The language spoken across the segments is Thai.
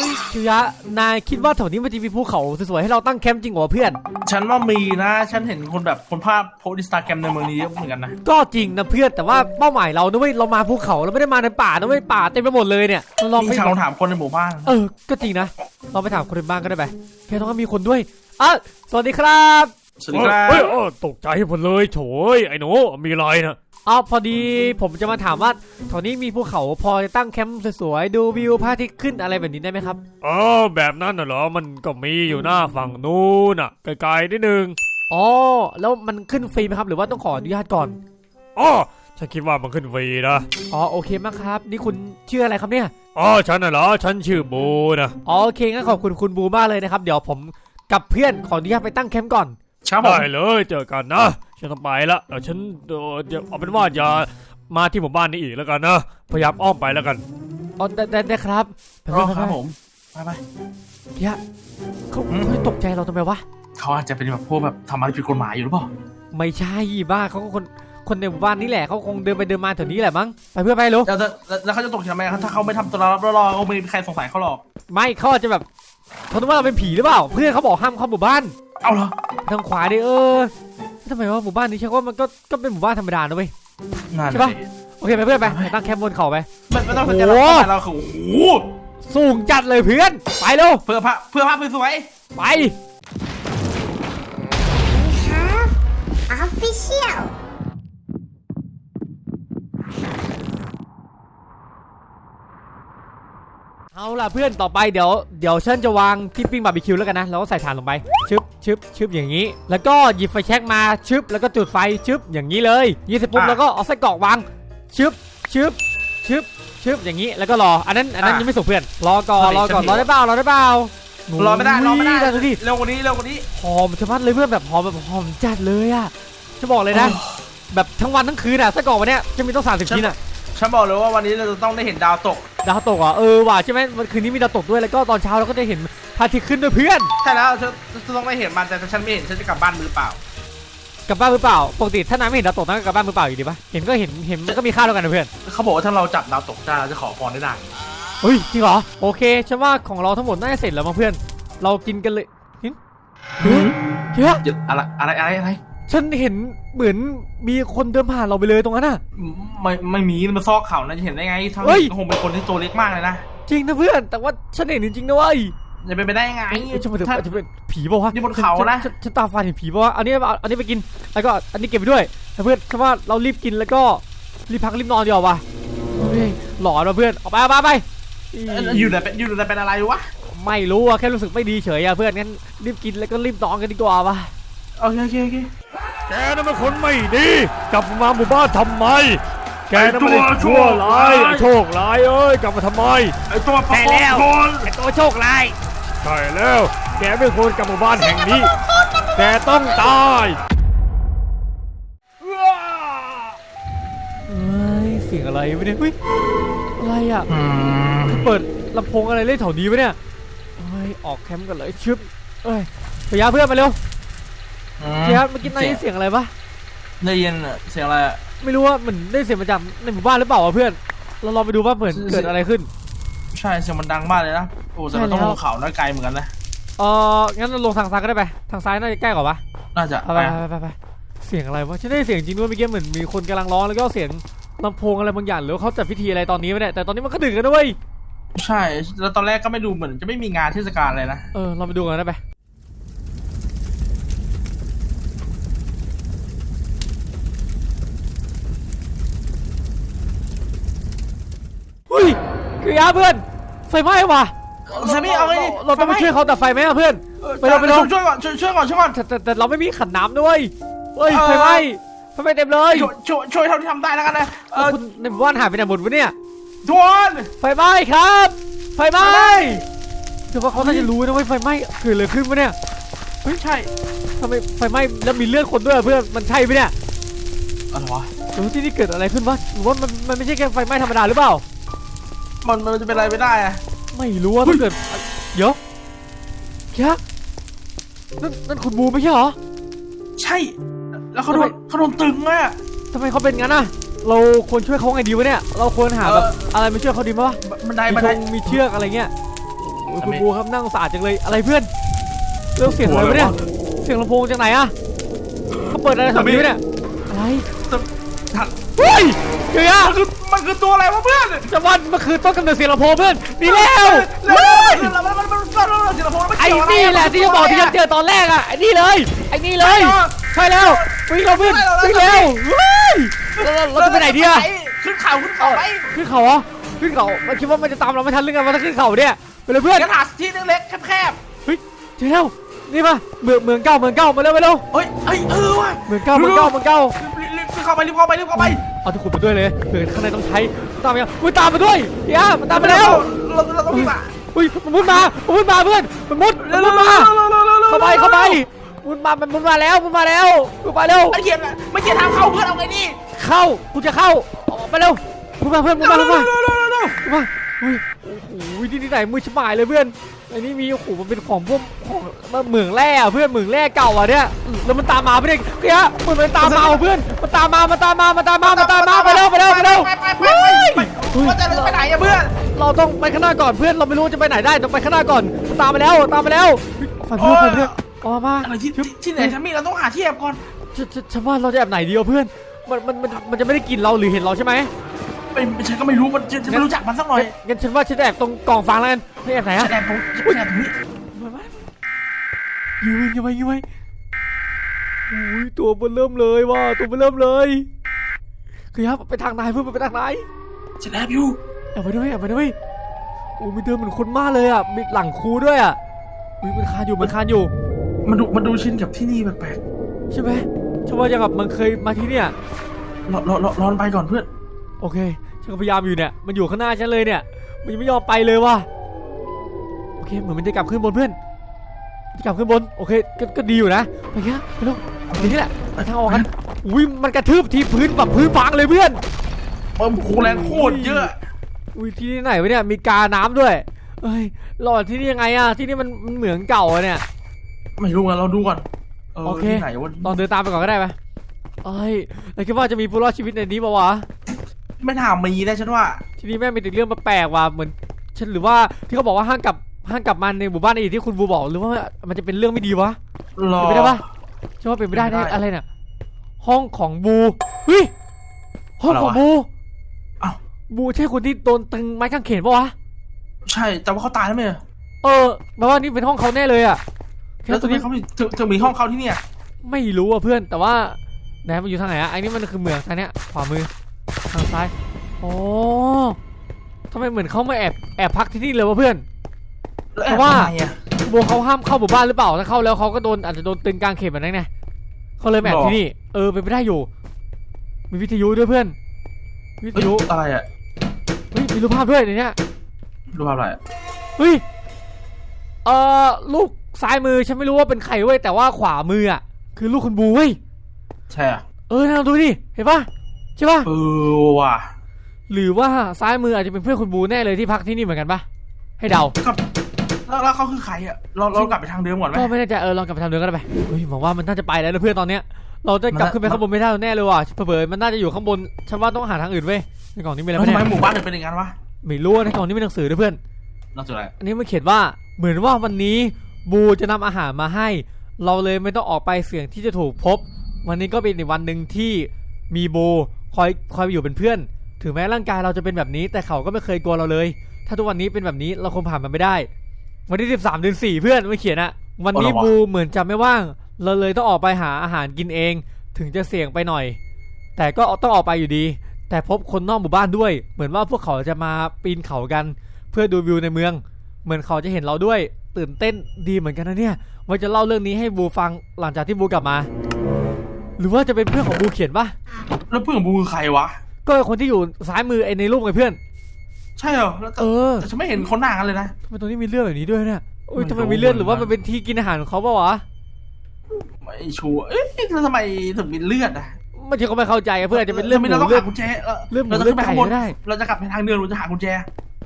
ฮ้ยคิวยะ นายคิดว่าแถวนี้มันจะมีภูเขาสวยๆให้เราตั้งแคมป์จริงเหรอวะเพื่อน ฉันว่ามีนะ ฉันเห็นคนแบบคนภาพโพสต์อินสตาแกรมในเมืองนี้เยอะเหมือนกันนะ ก็จริงนะเพื่อนแต่ว่าเป้าหมายเรานะเว้ยเรามาภูเขาเราไม่ได้มาในป่านะเว้ยป่าเต็มไปหมดเลยเนี่ยเราลองไปมีฉันลองถามคนในหมู่บ้านเออ ก็จริงนะเราไปถามคนในบ้านก็ได้ไปแค่ต้องมีคนด้วยอะสวัสดีครับ สวัสดีครับ เฮ้ยเออตกใจหมดเลยโถยไอ้หนูมีอะไรนะ อ๋อพอดีผมจะมาถามว่าแถวนี้มีภูเขาพอจะตั้งแคมป์สวยๆดูวิวพระอาทิตย์ขึ้นอะไรแบบนี้ได้ไหมครับเออแบบนั้นน่ะเหรอ มันก็มีอยู่หน้าฝั่งนู้นน่ะไกลๆนิดนึง อ๋อแล้วมันขึ้นฟรีไหมครับ หรือว่าต้องขออนุญาตก่อน อ๋อฉันคิดว่ามันขึ้นฟรีนะ อ๋อโอเคมากครับ นี่คุณชื่ออะไรครับเนี่ย อ๋อฉันน่ะเหรอ ฉันชื่อบูนะ อ๋อโอเคงั้นขอบคุณคุณบูมากเลยนะครับ เดี๋ยวผมกับเพื่อนขออนุญาตไปตั้งแคมป์ก่อน ครับผม ได้เลยเจอกันนะฉันต้องไปละเออฉันเออเดี๋ยวเอาเป็นว่าอย่ามาที่หมู่บ้านนี้อีกแล้วกันนะพยายามอ้อมไปแล้วกัน อ๋อได้ได้ได้ครับไปอ๋อไปครับไปผมไปไปเฮียเขาอืม เขาตกใจเราทำไมวะ เขาอาจจะเป็นแบบพวกแบบทำอะไรผิดกฎหมายอยู่หรือเปล่าไม่ใช่บ้าเขาก็คนคนในหมู่บ้านนี่แหละเขาคงเดินไปเดินมาแถวนี้แหละมั้งไปเพื่อนไปเร็วแล้วแล้วแล้วเขาจะตกใจไหมถ้าเขาไม่ทำตัวรับรอเขาไม่มีใครสงสัยเขาหรอก ไม่เขาอาจจะแบบเขาคิดว่าเราเป็นผีหรือเปล่า เพื่อนเขาบอกห้ามเข้าหมู่บ้าน เอาเหรอทางขวาดิเออทำไมว่าหมู่บ้านนี้ใช่ว่ามันก็ก็เป็นหมู่บ้านธรรมดานะเว้ยนั่นใช่ปะโอเคไปเพื่อนไปไปตั้งแคมป์บนเขาไปมันไม่ต้องสนใจโอ้เราโหแต่เราคือโอ้โหสูงจัดเลยเพื่อนไปเร็วเพื่อภาพเพื่อภาพสวยไป We have official. เอาล่ะเพื่อนต่อไปเดี๋ยวเดี๋ยวฉันจะวางที่ปิ้งบาร์บีคิวแล้วกันนะแล้วก็ใส่ถ่านลงไปชึบ ชึบชึบอย่างนี้ แล้วก็หยิบไฟแช็กมาชึบแล้วก็จุดไฟชึบอย่างนี้เลยยี่สิบปุ๊บแล้วก็เอาไส้กรอกวางชึบชึบชึบชึบอย่างนี้แล้วก็รอ อันนั้นอันนั้นยังไม่สุกเพื่อน รอก่อนรอก่อนรอได้เปล่ารอได้เปล่าๆรอไม่ได้รอไม่ได้ดูดิเร็วกว่านี้เร็วกว่านี้หอมชะมัดเลยเพื่อนแบบหอมแบบหอมจัดเลยอะจะบอกเลยนะ แบบทั้งวันทั้งคืนอะไส้กรอกวันเนี้ยจะมีต้องสามสิบชิ้นอะ ฉันบอกเลยว่าวันนี้เราจะต้องได้เห็นดาวตก ดาวตกอะเออว่ะใช่ไหมวันคืนนี้มีดาวตกด้วยแล้วก็ตอนเช้าเราก็จะเห็นพระอาทิตย์ขึ้นด้วยเพื่อนใช่แล้วฉันฉันต้องได้เห็นมันแต่ถ้าฉันไม่เห็นฉันจะกลับบ้านมือเปล่า กลับบ้านมือเปล่าปกติถ้านายไม่เห็นดาวตกนายก็กลับบ้านมือเปล่าอยู่ดีปะเห็นก็เห็นเห็นมันก็มีค่าเท่ากันนะเพื่อนเขาบอกว่าถ้าเราจับดาวตกได้เราจะขอพรได้ดังเฮ้ยจริงเหรอโอเคฉันว่าของเราทั้งหมดน่าจะเสร็จแล้วมั้งเพื่อน เรากินกันเลยเฮ้ยเฮ้ยเฮ้ยเดี๋ยวอะไรอะไรอะไรอะไร ฉันเห็นเหมือนมีคนเดินผ่านเราไปเลยตรงนั้นน่ะ ไม่ไม่มีมันซอกเขานะจะเห็นได้ไงทั้งเฮ้ย คงเป็นคนที่ตัวเล็กมากเลยนะจริงนะเพื่อน แต่ว่าฉันเห็นจริงๆนะเว้ยจะเป็นไปได้ยังไง เอ้ยจะมาถึงถ้าอาจจะเป็นผีเปล่าวะนี่บนเขานะ ฉัฉัฉันตาฟันเห็นผีเปล่าวะอันนี้เอาอันนี้ไปกินแล้วก็อันนี้เก็บไปด้วยแต่เพื่อนฉันว่าเรารีบกินแล้วก็รีบพักรีบนอนดีกว่าวะเฮ้ยหลอนว่ะเพื่อนออกไปเอาไปเอาไปอีอยู่ไหนเป็นอยู่ไหนเป็นอะไรวะ ไม่รู้อะแค่รู้สึกไม่ดีเฉยอะเพื่อนงั้นรีบกินแล้วก็รีบนอนกันดีกว่าวะ โอเคโอเคโอเคแกนั่นเป็นคนไม่ดี กลับมาหมู่บ้านทำไม แกนั่นไม่ได้ไอ้ตัวชั่ชั่ววร้ายร้ายโชคร้ายเอ้ยกลับมาทำไมไอตัวประกอบคนไอตัวโชคร้ายใช่แล้ว แกไม่ควรกลับหมู่บ้านแห่งนี้ แกต้องตายเฮ้ยเสียงอะไรวะเนี่ยเฮ้ยอะไรอะอืมเปิดลำโพงอะไรเล่นแถวนี้วะเนี่ยเฮ้ยออกแคมป์กันเลยชึบเอ้ยพยาเพื่อนมาเร็ว เจ๊ครับเมื่อกี้นายได้ยินเสียงอะไรปะได้ยินเสียงอะไรอะ ไม่รู้ว่าเหมือนได้เสียงมาจากในหมู่บ้านหรือเปล่าวะเพื่อน เราลองไปดูว่าเหมือนเกิดอะไรขึ้น ใช่เสียงมันดังมากเลยนะ โอ้แต่เราใช่ต้องแล้วลงเขานะไกลเหมือนกันนะ เอองั้นเราลงทางซ้ายก็ได้ไป ทางซ้ายน่าจะใกล้กว่าปะน่าจะไปไปไปไปไปเสียงอะไรวะฉันได้เสียงจริงด้วยเมื่อกี้เหมือนมีคนกำลังร้องแล้วก็เสียงลำโพงอะไรบางอย่างหรือว่าเขาจัดพิธีอะไรตอนนี้วะเนี่ยแต่ตอนนี้มันก็ดึกกันด้วย ใช่ แล้วตอนแรกก็ไม่ดูเหมือนจะไม่มีงานเทศกาลเลยนะ เออเราไปดูกันนะไป เฮ้ยคือยาเพื่อนไฟไหม้ว่ะแซมมี่เอาไงดิเราต้องไปช่วยเขาดับไฟไหมอะเพื่อน ไปเร็วไปเร็วช่วยก่อนช่วยช่วยก่อนช่วยก่อนแต่แต่แต่เราไม่มีขันน้ำด้วยเฮ้ยไฟไหม้ไฟไหม้เต็มเลยช่วยช่วยช่วยเท่าที่ทำได้แล้วกันนะเอแล้วอคุณในหมู่บ้านหายไปไหนหมดวะเนี่ยทวนไฟไหม้ครับไฟไหม้ไฟไหม้ถือว่าเขาน่าจะรู้นะว่าไฟไหม้เกิดอะไรขึ้นวะเนี่ยไม่ใช่ทำไมไฟไหม้แล้วมีเลือดคนด้วยเพื่อนมันใช่ไหมเนี่ยอะไรวะหรือที่นี่เกิดอะไรขึ้นวะหรือว่ามันมันไม่ใช่แค่ไฟไหม้ธรรมดาหรือเปล่า มันมันจะเป็นอะไรไม่ได้อะไม่รู้ว่าถ้าเกิดเดี๋ยวแค่นั่นนั่นคุณบูไม่ใช่เหรอ ใช่ แล้วเขาโดทำไมนเขาโดนตึงอะทำไมเขาเป็นงั้นอะเราควรช่วยเขาไงดีวะเนี่ย เราควรหาแบบเอออะไรมาช่วยเขาดีไหมวะบันไดมีบันธไดงมีเชือกอะไรเงี้ยโอ้ยคุณบูครับนั่งสะอาดจังเลย อะไรเพื่อนเรื่องเสียงอะไรวะเนี่ย เสียงลำโพงจากไหนอะเขาเปิดอะไรแถวนี้วะเนี่ย อะไรถังเฮ้ย เดี๋ยวนะมันคือมันคือตัวอะไรวะเพื่อนจะว่ามันคือต้นกำเนิดเสียงลำโพงเพื่อนนี่แล้วเฮ้เฮ้ยยมันมันมันมันมันมันจิรพงศ์มันไอ้เกี่ยวอะไรนี่แหละที่จะบอกที่ฉันเจอตอนแรกอะไอ้นี่เลย ไอ้นี่เลย ใช่แล้ววิ่งเราเพื่อนวิ่งเร็วเฮ้ยเราเราเราจะไปไหนดีอะขึ้นเขาขึ้นเขาไปขึ้นเขาเหรอขึ้นเขามันคิดว่ามันจะตามเราไม่ทันหรือไงมันต้องขึ้นเขาเนี่ยไปเลยเพื่อนกระถาที่เล็กๆแคบเฮ้ยเจอแล้วนี่ป่ะเมืองเมืองเก่าเมืองเก่ามาเร็วมาเร็วๆเฮ้ยเฮ้ยเออว่ะเมืองเก่าเมืองเก่าเมืองเก่ารีบรีบรีบเข้าไปรีบเข้าไปรีบเข้าไป เอาที่ขุดมาด้วยเลยเผื่อข้างในต้องใช้ตามไปยังอุ้ยตามมาด้วยเฮียมันตามมาแล้วเราเราต้องรีบอะอุ้ยมันมุดมามันมุดมาเพื่อนมันมุดมันมุดมาเข้าไปเข้าไปมุดมามันมุดมาแล้วมุดมาแล้วมุดมาเร็วไอ้เขียนไม่เขียนทางเข้าเพื่อนเอาไงดีเข้ากูจะเข้าออกไปเร็วมุดมาเพื่อนมุดมามุดมาเร็วเร็วเร็วเร็วมุดมา เฮ้ยโอ้โหที่ที่ไหนมือชิบายเลยเพื่อนไอ้นี่มีโอ้โหมันเป็นของพวกของเหมืองแร่อะเพื่อนเหมืองแร่เก่าอะเนี่ยแล้วมันตามมาเพื่อนเฮียมันมันตามมาเพื่อนมันตามมามันตามมามันตามมามันตามมาไปเร็วไปเร็วไปเร็วไปไปไปไปว่าจะไปไหนอะเพื่อนเราต้องไปข้างหน้าก่อนเพื่อนเราไม่รู้ว่าจะไปไหนได้ต้องไปข้างหน้าก่อนตามไปแล้วตามไปแล้วฝันเพื่อนฝันเพื่อนออกมาอะไรที่ที่ไหนฉันมีเราต้องหาที่แอบก่อนฉันฉันฉันว่าเราจะแอบไหนดีวะเพื่อนมันมันมันมันจะไม่ได้กินเราหรือเห็นเราใช่ไหม เป็นฉันก็ไม่รู้มันฉันไม่รู้จักมันสักหน่อยงั้นฉันว่าฉันจะแอบตรงกล่องฟางแล้วกันไม่แอบไหนฉัอะนแอบตรงฉันแอบตรงนี้ยืนยังไงยังไงอุ้ยตัวมันเริ่มเลยว่ะตัวมันเริ่มเลยคือครับไปทางไหนเพื่อนไปทางไหนฉันแอบอยู่แอบไปด้วยแอบไปด้วยโอ้มีเดินเหมือนคนมากเลยอะมีหลังครูด้วยอะอุ้ยมันคานอยู่มันคานอยู่ มันดูมันดูชินกับที่นี่แปลกใช่ไหมฉันว่ายังแบบมันเคยมาที่เนี่ยๆรอรอรอรอไปก่อนเพื่อน โอเค ฉันก็พยายามอยู่เนี่ย มันอยู่ข้างหน้าฉันเลยเนี่ย มันยังไม่ยอมไปเลยว่ะ โอเค เหมือนมันจะกลับขึ้นบนเพื่อนมันจะกลับขึ้นบน โอเค ก็ก็ดีอยู่นะ ไปเงี้ยไปลูกทีนี้แหละไปทางออกกัน อุ้ย มันกระทืบที่พื้นแบบพื้นฟางเลยเพื่อน เปิมโคแรงโคตรเยอะ อุ้ย ที่นี่ไหนวะเนี่ย มีกาน้ำด้วย เอ้ยหลอดที่นี่ยังไงอะที่นี่มันมันเหมืองเก่าอะเนี่ย ไม่รู้อะเราดูก่อนโอเคที่ไหนวะลองเดินตามไปก่อนก็ได้ไหมเอ้ยแล้วคิดว่าจะมีผู้รอดชีวิตในนี้ปะวะ ไม่น่ามีนะฉันว่า ที่นี่แม่งมีแต่เรื่องแปลกๆว่ะเหมือนฉันหรือว่าที่เขาบอกว่าห้ามกลับห้ามกลับมาในหมู่บ้านอีกที่คุณบูบอกหรือว่ามันจะเป็นเรื่องไม่ดีวะรอเป็นไปได้ปะใช่ว่าเป็นไปได้เป็นไปแน่ได้อะไรเนี่ยห้องของบูเฮ้ยห้องของอะไรวะบูอ้าวบูใช่คนที่โดนตึงไม้กางเขนปะวะใช่แต่ว่าเขาตายแล้วไหมเออแปลว่านี่เป็นห้องเขาแน่เลยอะแค่แล้วตัทำวไมนี้เขามีถึงถึงมีห้องเขาที่เนี่ย ไม่รู้อะเพื่อนแต่ว่าไหนมันอยู่ทางไหนอะไอ้นี่มันคือเหมืองทางเนี้ยขวามือ ทางซ้ายโอ้ทำไมเหมือนเขามาแอบแอบพักที่นี่เลยวะเพื่อน แล้วแอบเพราะว่า ทำไมอะโบเขาห้ามเข้าหมู่บ้านหรือเปล่าถ้าเข้าแล้วเขาก็โดนอาจจะโดนตึงกลางเขนแบบนั้นไงเขาเลยมาแอบหรอที่นี่ เออเป็นไปได้อยู่ มีวิทยุด้วยเพื่อน วิทเฮ้ยยุอะไรอะเฮ้ยมีรูปภาพด้วยในเนี้ยดูภาพอะไรอะเฮ้ย เอ่อ ลูกซ้ายมือฉันไม่รู้ว่าเป็นใครเว้ย แต่ว่าขวามืออะ คือลูกคุณบูเว้ย ใช่อะเออนั่นดูดิ เห็นปะ ใช่ปะเออว่ะหรือว่าซ้ายมืออาจจะเป็นเพื่อนคุณบูแน่เลยที่พักที่นี่เหมือนกันปะให้เดากับแล้วแล้วเขาคือใครอะเราเรากลับไปทางเดิมก่อนไหมก็ไม่แน่ใจเออลองกลับไปทำเดิมก็ได้ไปเฮ้ยบอกว่ามันน่าจะไปแล้วนะเพื่อนตอนเนี้ยเราจะกลับมันน่าขึ้นไปข้างบนไม่ได้แน่เลยว่ะเผลอๆมันน่าจะอยู่ข้างบนฉันว่าต้องหาทางอื่นเว้ยในกล่องนี้มีอะไรแล้วบ้างทำไมเนี่ยหมู่บ้านถึงเป็นอย่างนั้นวะไม่รู้ว่าในกล่องนี้มีหนังสือด้วยเพื่อนน่าจะอะไรอันนี้มันเขียนว่าเหมือนว่าวันนี้บูจะนำอาหารมาให้ เราเลยไม่ต้องออกไปเสี่ยงที่จะถูกพบ วันนี้ก็เป็นอีกวันหนึ่งที่มีบู คอยคอยอยู่เป็นเพื่อน ถึงแม้ร่างกายเราจะเป็นแบบนี้ แต่เขาก็ไม่เคยกลัวเราเลย ถ้าทุกวันนี้เป็นแบบนี้เราคงผ่านมันไม่ได้ วันที่13เดือน4เพื่อนไม่เขียนอะวันนี้บูเหมือนจะไม่ว่าง เราเลยต้องออกไปหาอาหารกินเอง ถึงจะเสี่ยงไปหน่อย แต่ก็ต้องออกไปอยู่ดี แต่พบคนนอกหมู่บ้านด้วย เหมือนว่าพวกเขาจะมาปีนเขากัน เพื่อดูวิวในเมือง เหมือนเขาจะเห็นเราด้วย ตื่นเต้นดีเหมือนกันนะเนี่ยว่าจะเล่าเรื่องนี้ให้บูฟังหลังจากที่บูกลับมา หรือว่าจะเป็นเพื่อนของบูเขียนปะแล้วเพื่อนของบูคือใครวะ ก็ไอ้คนที่อยู่ซ้ายมือไอ้ในรูปไงเพื่อน ใช่เหรอแล้วเออแต่ฉันไม่เห็นคนหน้ากันเลยนะ ทำไมตรงนี้มีเลือดแบบนี้ด้วยเนี่ยโอ้ยไม่รู้ทำไมมีเลือดเหมือนหรือว่ากันมันเป็นที่กินอาหารของเขาปะวะไม่ชัวร์เอ๊ะแล้วทำไมถึงมีเลือดอะมันจะก็ไม่เข้าใจอะเพื่อนอาจจะเป็นเลือดหทำมูไมเราต้องเลือดหากุญแจเออเลือดหมูเราจะเลือขึ้ดนไปไก่ข้างบนก็ได้เราจะกลับไปทางเดินเราจะหากุญแจ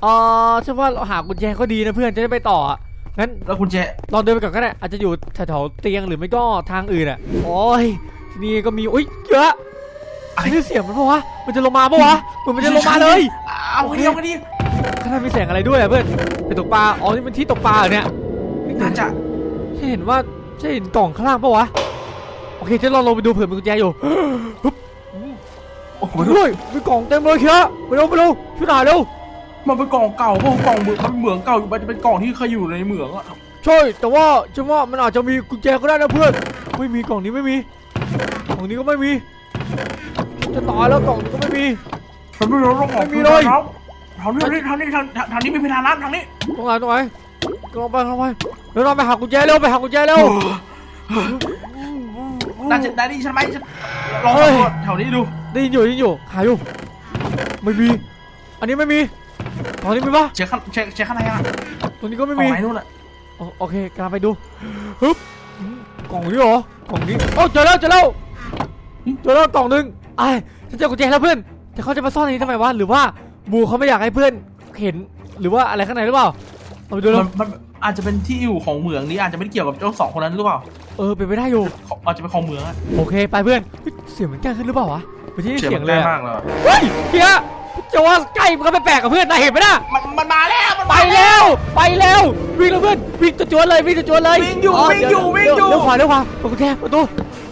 เออฉันว่าเราหากุญแจก็ดีนะเพื่อนจะได้ไปต่ออะงั้น แล้วกุญแจ ลองเดินไปก่อนก็ได้อาจจะอยู่แถวๆเตียงหรือไม่ก็ทางอื่นอะ โอ้ย ที่นี่ก็มีอุ้ยเยอะอะไรนี่เสียงมันปะวะมันจะลงมาปะวะเหมือนมันจะลงมาเลยเอาไงดีเอาไงดีข้างหน้ามีแสงอะไรด้วยอะเพื่อนไปตกปลาอ๋อนี่มันที่ตกปลาเหรอเนี่ยน่าจะฉันเห็นว่าฉันเห็นกล่องข้างล่างปะวะโอเคฉันลองลงไปดูเผื่อมีกุญแจอยู่โอ้โหไปด้วยมีกล่องเต็มเลยเชียวไปเร็วไปเร็วช่วยหน่อยเร็วมันเป็นกล่องเก่าพวกกล่องเหมืองมันเป็นเหมืองเก่าอยู่มันจะเป็นกล่องที่เคยอยู่ในเหมืองอะใช่แต่ว่าฉันว่ามันอาจจะมีกุญแจก็ได้นะเพื่อน ไม่มีกล่องนี้ไม่มีกล่ องนี้ก็ไม่มี จะตายแล้วกล่องนี้ก็ไม่มีมันไม่รู้ต้องออกไม่มีเลย ทางนี้ทางนี้ทางนี้ทางทางนี้ไม่เป็นทางลัดทางนี้ตรงไหนตรงไหนก็ลงไปลงไปเดี๋ยวเราไปหากุญแจเร็วไปหากุญแจเร็วน่าจะได้ดีใช่ไหมฉันลองสำรวจแถวนี้ดูได้ยินอยู่ได้ยินอยู่หาอยู่ไม่มี อันนี้ไม่มีตอนนี้มีปะเช็คข้างเช็คเช็คข้างในอะตรงนี้ก็ไม่กล่อมีงไหนนู่นอะโอโอเคกำลังไปดูฮึบอืมกล่องนี้เหรอกล่องนี้โอ้าเจอแล้วเจอแล้ว เจอแล้วกล่องหนึงไอ้ยฉันเจอกุญแจแล้วเพื่อน แต่เขาจะมาซ่อนในนี้ทำไมวะ หรือว่าบูเขาไม่อยากให้เพื่อนเห็น หรือว่าอะไรข้างในหรือเปล่า เอาไปดูแล้มัวนมันอาจจะเป็นที่อยู่ของเหมืองนี้อาจจะไม่ได้เกี่ยวกับเจ้าสองคนนั้นหรือเปล่า เออเป็นไปได้อยู่ของอาจจะเป็นของเหมืองอะโอเค ไปเพื่อนเฮ้ยเสียงมันใกล้ขึ้นหรือเปล่าวะไปที่เสียงเลยมันอะมากเลยเฮ้ยเฮียจะว่าใกล้มันก็ไม่แปลกกับเพื่อนนายเห็นไหมน่ะมันมันมาแล้วมันไปมาแล้วไปแล้ววิ่งแล้วเพื่อนวิ่งตัวจวนเลยวิ่งตัวจวนเลยวิ่งอยู่อ๋อวิ่งอยู่เดี๋วิ่งอยู่เดี๋ยวขวาเดี๋ยวขวาเปิดกุญแจประตู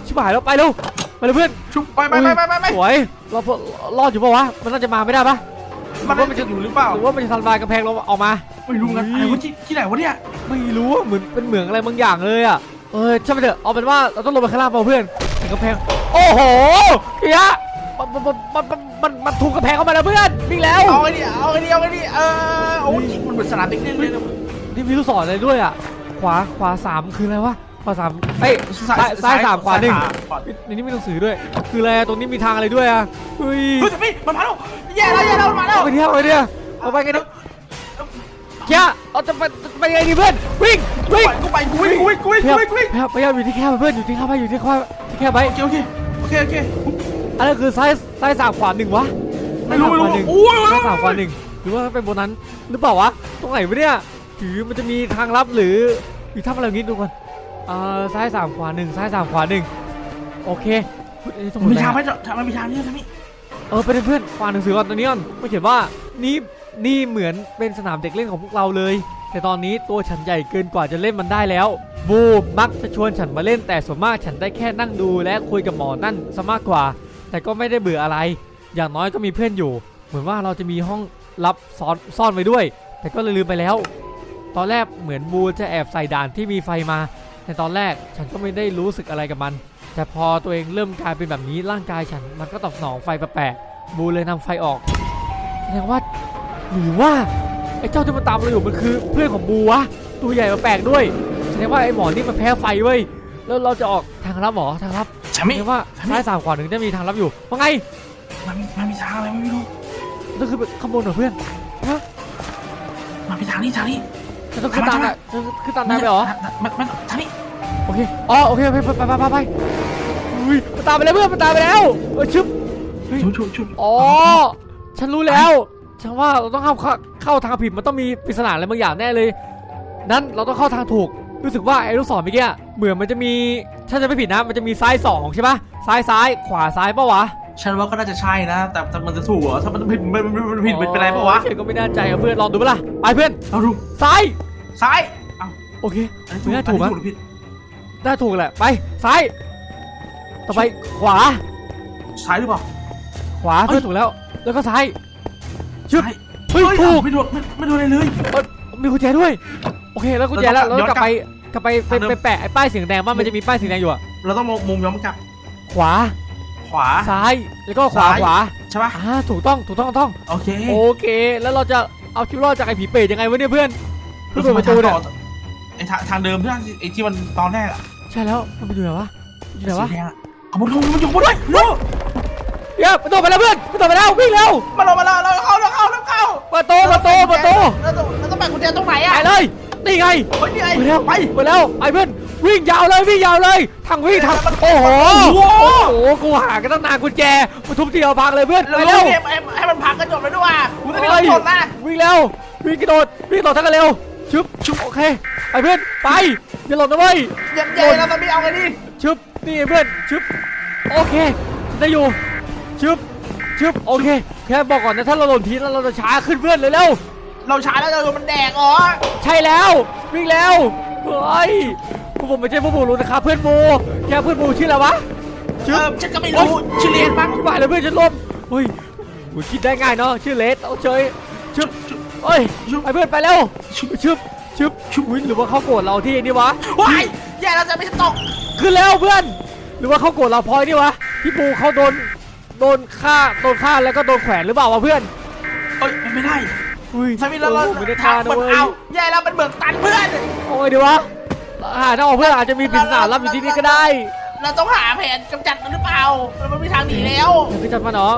ชิบหายแล้วไปเร็ว ไปเลยเพื่อนชุบไปไปไปไปไปไปสวยเราพอรอดอยู่ปะวะมันน่าจะมาไม่ได้ปะมันน่าจะอยู่หรือเปล่าหรือว่ามันจะทำลายกำแพงเราออกมาไม่รู้กันไอ้วะที่ที่ไหนวะเนี่ยไม่รู้อะเหมือนเป็นเหมืองอะไรบางอย่างเลยอะเออช่างมันเถอะเอาเป็นว่าเราต้องลงไปข้างล่างเปล่าเพื่อนถึงกำแพงโอ้โหเฮียมันมันมันมันมันมันถูกกำแพงเข้ามาแล้วเพื่อนวิ่งแล้วเอาไอ้นี่เอาไอ้นี่เอาไอ้นี่เออโอ้ยมันเหมือนสนามเด็กเล่นเลยนะนี่มีลูกศรอะไรด้วยอะขวาขวาสามคืออะไรวะ ขวาสามเอ้ยซ้ายซ้ายสามขวาหนึ่งขวาในนี้มีหนังสือด้วย คืออะไรอะตรงนี้มีทางอะไรด้วยอะเฮ้ยเฮ้ยแต่พี่มันมาแล้วแย่แล้วแย่แล้วมันมาแล้วเอาไปเที่ยวไปเที่ยวเอาไปกันดิเจ้าเอาจะไปจะไปไงดีเพื่อนวิ่งวิ่งกูไปกูวิ่งกูวิ่งกูวิ่งพยายามกูวิ่งกูวิ่งพยายามพยายามอยู่ที่แคบเพื่อนอยู่ที่แคบไปอยู่ที่แคบที่แคบไปโอเคโอเคโอเคโอเคอะไรคือซ้ายซ้ายสามขวาหนึ่งวะไม่รู้ไม่รู้ซ้ายสาขวาหนึ่งโอ้ยซ้ายสามขวาหนึ่งหรือว่าเป็นบนนั้นหรือเปล่าวะตรงไหนวะเนี่ยหรือมันจะมีทางลับหรือหรือทำอะไรอย่างงี้ดูก่อน เอ่อซ้ายสามขวาหนึ่งซ้ายสามขวาหนึ่งโอเคเฮ้ยเอ้ยตรงไหนมีอะทางไหมทางมันมีทางนี้ทางนี้เออไปเพื่อนๆอ่านหนังสือก่อนตอนนี้ก่อนไม่เขียนว่านี่นี่เหมือนเป็นสนามเด็กเล่นของพวกเราเลย แต่ตอนนี้ตัวฉันใหญ่เกินกว่าจะเล่นมันได้แล้ว บูมมักจะชวนฉันมาเล่นแต่ส่วนมากฉันได้แค่นั่งดูและคุยกับหมอนั่นซะมากกว่า แต่ก็ไม่ได้เบื่ออะไร อย่างน้อยก็มีเพื่อนอยู่ เหมือนว่าเราจะมีห้องลับซ่อนซ่อนไว้ด้วย แต่ก็เลยลืมไปแล้ว ตอนแรกเหมือนบูจะแอบใส่ด่านที่มีไฟมา แต่ตอนแรกฉันก็ไม่ได้รู้สึกอะไรกับมัน แต่พอตัวเองเริ่มกลายเป็นแบบนี้ร่างกายฉันมันก็ตอบสนองไฟแปลกๆบูเลยนำไฟออกแสดงว่าหรือว่าไอ้เจ้าที่มันตามเราอยู่มันคือเพื่อนของบูวะตัวใหญ่มาแปลกด้วยแสดงว่าไอ้หมอนี่มันแพ้ไฟเว้ยแล้วเราจะออกทางลับหมอทางลับใช่แสไหมดงว่าซ้ายสามขวาหนึ่งจะมีทางลับอยู่ว่าไงมันมีมันมีทางอะไรไม่รู้นั่นคือข้างบนเหรอเพื่อนฮะมันมีทางนี้ทางนี้ จะต้องขึ้นตามน่ะจะขึ้นตามนายไปเหรอ มันมันทางนี้โอเค อ๋อโอเคโอเคไปไปไปไปไปอุ้ยมันตามไปแล้วเพื่อนมันตามไปแล้วเออชึบชุบชุบชุบอ๋อ ฉันรู้แล้ว ฉันว่าเราต้องเข้าเข้าเข้าทางผิด มันต้องมีปริศนาอะไรบางอย่างแน่เลย นั้นเราต้องเข้าทางถูก รู้สึกว่าไอ้ลูกศรเมื่อกี้เหมือนมันจะมี ถ้าจะไม่ผิดนะ มันจะมีซ้ายสองใช่ปะซ้ายซ้าย ขวาซ้ายปะวะ ฉันว่าก็น่าจะใช่นะ แต่แต่มันจะถูกเหรอถ้ามันผิดมันมันมันผิดเป็นไรปะวะฉันก็ไม่แน่ใจอะเพื่อนลองดูปะล่ะไปเพื่อนเอาดูซ้ายซ้ายเอ้าโอเคอันนี้ไม่น่าถูกอัมั้นยนี้ถูกหรือผิดน่าถูกแหละไปซ้าย ต่อไปขวาซ้ายหรือเปล่า ขวาเพื่อนถูกแล้ว แล้วก็ซ้าย ชึบ ซ้ายเฮ้ยเฮ้ยถูกไม่โดนไม่ไม่โดนอะไรเลยมีกุญแจด้วย โอเคแล้วกุญแจแล้วเราเราต้องกลับไปกลับไปไปทางเดิม ไปแปะไอ้ป้ายสีแดงว่ามันจะมีป้ายสีแดงอยู่อะเราต้องมองมุมย้อนกลับขวา ขวา ซ้ายแล้วก็ขวาซ้าย ขวาใช่ปะอ่าถูกต้องถูกต้องถูกต้อง โอเคโอเค แล้วเราจะเอาชีวิตรอดจากไอ้ผีเปรตยังไงวะเนี่ยเพื่อนเพื่อเปิดประตูเนี่ยไอทางทางเดิมที่ไอที่มันตอนแรกอะใช่แล้วมันไปอยู่ไหนวะอยู่ไหนวะสีแดงอะขบวนขบวนมันอยู่ขบวนด้วยโอ้เดี๋ยวประตูไปแล้วเพื่อนประตูไปแล้ววิ่งเร็วมาลงมาแล้วเราเข้าเราเข้าเราเข้าประตูประตูประตูเราต้องเราต้องแบ่งกุญแจตรงไหนไปอะเลยนี่ไงเฮ้ยนี่ไงไปแล้วไปไปแล้วไปเพื่อน วิ่งยาวเลยวิ่งยาวเลยทางวิ่งทางโอ้โหโอ้โหโอ้โหกูหากันตั้งนานกุญแจมาทุบทีเดียวพังเลยเพื่อนเราไปเร็เร็ววให้มันพังกระจกเลยด้วยว่ะกูจะไม่เฮ้ต้อยงจดนะวิ่งเร็ววิ่งกระโดดวิ่งกระโดดทั้งกันเร็วชึบชึบโอเคไปเพื่อนไปอย่าหล่นนะเว้ยเยี่ยมเย้เราจะมีเอาไงดีชึบนี่ไงเพื่อนชึบโอเคฉันได้อยู่ชึบชึบโอเคแค่บอกก่อนนะถ้าเราหล่นทีแล้วเราจะช้าขึ้นเพื่อนเลยเร็วเราช้าแล้วเราโดนมันแดกอ๋อใช่แล้ววิ่งแล้วเฮ้ยพ วกผมไม่ใช่พวกบูรู้นะครับเพื่อนบูแค่เพื่อนบูชื่ออะไรวะเออฉันก็ไม่รู้ชื่อเรียนบ้างชิบหายแล้วเพื่อนฉันล่มเฮ้ยโหคิดได้ง่ายเนาะชื่อเลสเอาเฉยชึบเอ้ยไอเพื่อนไปแล้วชึบชึบชึบชึบอุ๊ยหรือว่าเขาโกรธเราที่นี่วะ ว้ายแย่เราจะไม่ตกขึ้นแล้วเพื่อน หรือว่าเขาโกรธเราเพราะไอ้นี่วะพี่ปูเขาโดนโดนฆ่าโดนฆ่าแล้วก็โดนแขวนหรือเปล่าวะเพื่อนเอ้ยไม่ได้อุ้ยถ้ามีเราเราออไม่ได้ทาทางนมันะนเว้ยเอาแย่เราเป็นเบิกตันเพื่อนโอ้ยเดี๋ยววะ หาทางออกเพื่อนอาจจะมีปริศนาลับอยู่ที่นี่ก็ได้เราต้องหาแผนกำจัดมันหรือเปล่ามันไม่มีทางหนีแล้วอย่าไปจัดมันเหรอ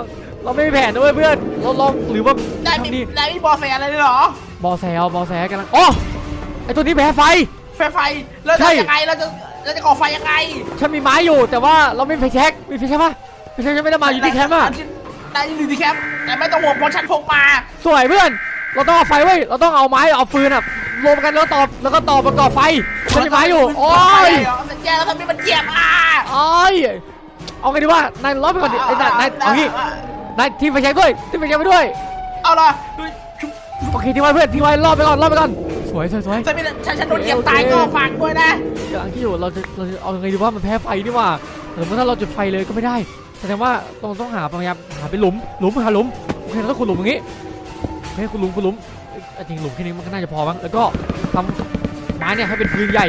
เราไม่มีแผนนะเว้ยเพื่อนเราลองหรือว่าได้มีทำดีได้มีบอลแฟอะไรเลยเหรอบอแซวบอแซกันลังอ๋อไอตัวนี้แพ้ไฟ ไฟไฟแล้วใช่ จะยังไงเราจะเราจะก่อไฟยังไงฉันมีไม้อยู่แต่ว่าเราไม่มีไฟแช็กมีไฟแช็กปะไฟแช็กฉันไม่ได้มาอยู่ที่แคมป์อะได้อยู่ที่แคมป์แต่ไม่ต้องห่วงเพราะฉันพกมา สวยเพื่อน เราต้องเอาไฟเว้ย เราต้องเอาไม้เอาฟืนอะรวมกันแล้วต่อแล้วก็ต่อประกอบไฟฉันมีไม้อยู่โอ้ยสัญญาแล้วทำไมมันเหยียบอะโอ้ยเอาไงดีวะนายร้อนไปก่อนดิไอ้นายนายเอางี้นายทิ้งไฟแช็กด้วยทิ้งไฟแช็กไปด้วย เอาล่ะโอเคทิ้งไว้เพื่อนทิ้งไว้รอบไปก่อนรอบไปก่อนสวยสวยสวยถ้าไม่ฉันฉันโดนเหยียบตายก็ฝากด้วยนะกำลังคิดอยู่เราจะเราจะเอาไงดีว่ามันแพ้ไฟนี่หว่าแต่ถ้าเราจุดไฟเลยก็ไม่ได้แสดงว่าต้องต้องหาพยายามหาเป็นหลุมหลุมหาหลุมโอเคเราต้องขุดหลุมอย่างงี้ โอเคขุดหลุมขุดหลุมเอ้ยจริงหลุมแค่นี้มันก็น่าจะพอมั้งแล้วก็ทำไม้เนี่ยให้เป็นฟืนใหญ่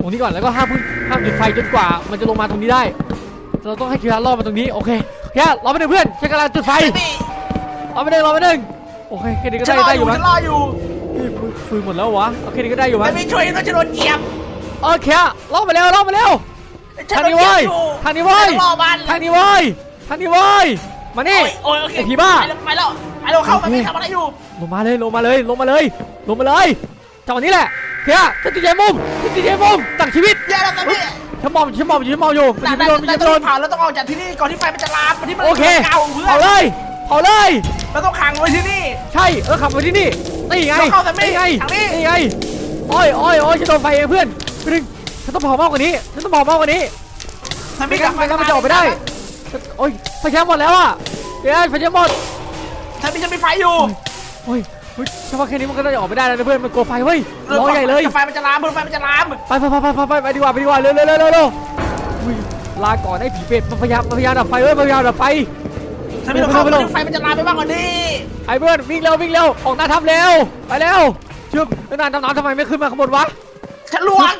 ตรงนี้ก่อนแล้วก็ห้ามพึ่งห้ามจุดไฟจนกว่า มันจะลงมาตรงนี้ได้ เราต้องให้คิวารรอดมาตรงนี้โอเคแค่รอไปหนึ่งเพื่อนฉันกำลังจุดไฟรอไปหนึ่งรอไปหนึ่งโอเคแค่นี้ก็ฉันได้รอได้ออยู่ยู่มั้ฉังนรออยู่เฮ้ยฟืนหมดแล้ววะโอเคนี่ก็ได้อยู่มั้แต่งไม่ช่วยด้วยฉันโดนเหยียบโอเครอมาเร็วรอมาเร็วฉันทางโดนนี้เหยีเว้ยยบอยู่ทางนี้เว้ยรอมันทางนี้เว้ยทางนี้เว้ยมานี่โอ้ยโอเคไอ้ผีบ้าไปแล้ว ไปแล้วเข้ามาไม่ทำอะไรอยู่ลงมาเลยลงมาเลยลงมาเลยลงมาเลยจังหวะนี้แหละเฮียฉันติดใจมุมฉันติดใจมุมตั้งชีวิตแย่แล้วตอนนี้ฉันมองฉันมองอยู่ฉันมองอยู่มันแต่ยิงไม่โดนมันยิงไม่โดนเผาแล้วต้องออกจากที่นี่ก่อนที่ไฟมันจะลามไปที่มันโอเคเก่าเพื่อเผานเลยเผาเลยเราต้องขังไว้ที่นี่ ใช่เออขับมาที่นี่นี่ไงเราเข้าแต่ไม่นี่ไงทางนี้นี่ไงโอ้ยโอ้ยโอ้ยฉันโดนไฟเองเพื่อนไปดึงฉันต้องเผามากกว่านี้ฉันต้องเผามากกว่านี้ทำไม่งั้นไม่งั้นมันจะออกไปได้โอ้ยไฟแช็กหมดแล้วอะเดี๋ยวไฟแช็กหมด ฉันมีฉันมีไฟอยู่โอ้ยเฮ้ยฉันว่าแค่นี้มันก็น่าจะออกไม่ได้แล้วนะเพื่อนมันกลัวไฟเว้ยร้อนใหญ่เลย ไฟมันจะลามไฟมันจะลามไปไปไปไปไปไปไปดีกว่าไปดีกว่าเร็วเร็วเร็วเร็วเร็วอุ้ยลาก่อนไอ้ผีเป็ดมันพยายามมันพยายามดับไฟเว้ยมันพยายามดับไฟฉันไม่ต้องเข้าไปไปเร็วไฟมันจะลามไปมากกว่านี้ไอ้เพื่อนวิ่งเร็ววิ่งเร็วออกหน้าถ้ำเร็วไปเร็วชึบนานๆน้ำทำไมไม่ขึ้นมาข้างบนวะฉันลวง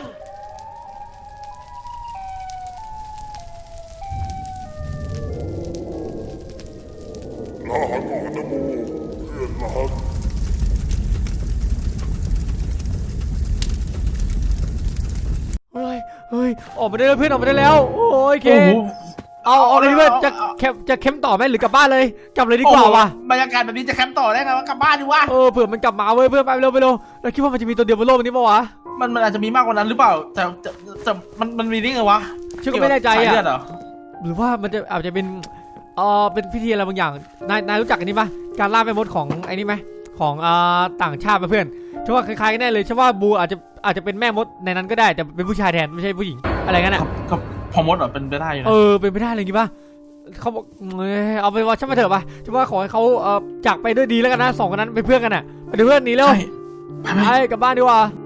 ลาก่อนนะโมเพื่อนรักเฮ้ยเฮ้ยออกมาได้แล้วเพื่อนออกมาได้แล้ว โอ้ยเคโอ้โหเอาเอาเลยเพื่อนจะเอาแคมจะเข้มต่อไหมหรือกลับบ้านเลย กลับเลยดีกว่าว่ะโอ้โหบรรยากาศแบบนี้จะแคมป์ต่อได้ไงวะกลับบ้านดีวะเออเผื่อมันกลับมาเว้ยเพื่อนไปเร็วไปเร็วเราคิดว่ามันจะมีตัวเดียวบนโลกนี้ปะวะมันมันอาจจะมีมากกว่านั้นหรือเปล่า แต่แต่แต่มันมันมีได้ไงวะฉันก็ไม่แน่ใจสายอะเลือดเหรอหรือว่ามันจะอาจจะเป็น เออเป็นพิธีอะไรบางอย่าง นาย นายรู้จักอันนี้ปะการล่าแม่มดของไอ้นี่ไหมของอ่าต่างชาติปะเพื่อนฉันว่าคล้ายๆกันแน่เลยฉันว่าบูอาจจะอาจจะเป็นแม่มดในนั้นก็ได้แต่เป็นผู้ชายแทนไม่ใช่ผู้หญิงอะไรกันอะกับพอมดเหรอเป็นไปได้อยู่นะเออเป็นไปได้เลยงี้ปะเขาบอกเอ้ยเอาไปว่าฉันมาเถอะปะฉันว่าขอให้เขาเอ่อจากไปด้วยดีแล้วกันนะสองคนนั้นเป็นเพื่อนกันอะไปดูเพื่อนหนีเร็วใช่ไปไปไปกลับบ้านดีกว่าไ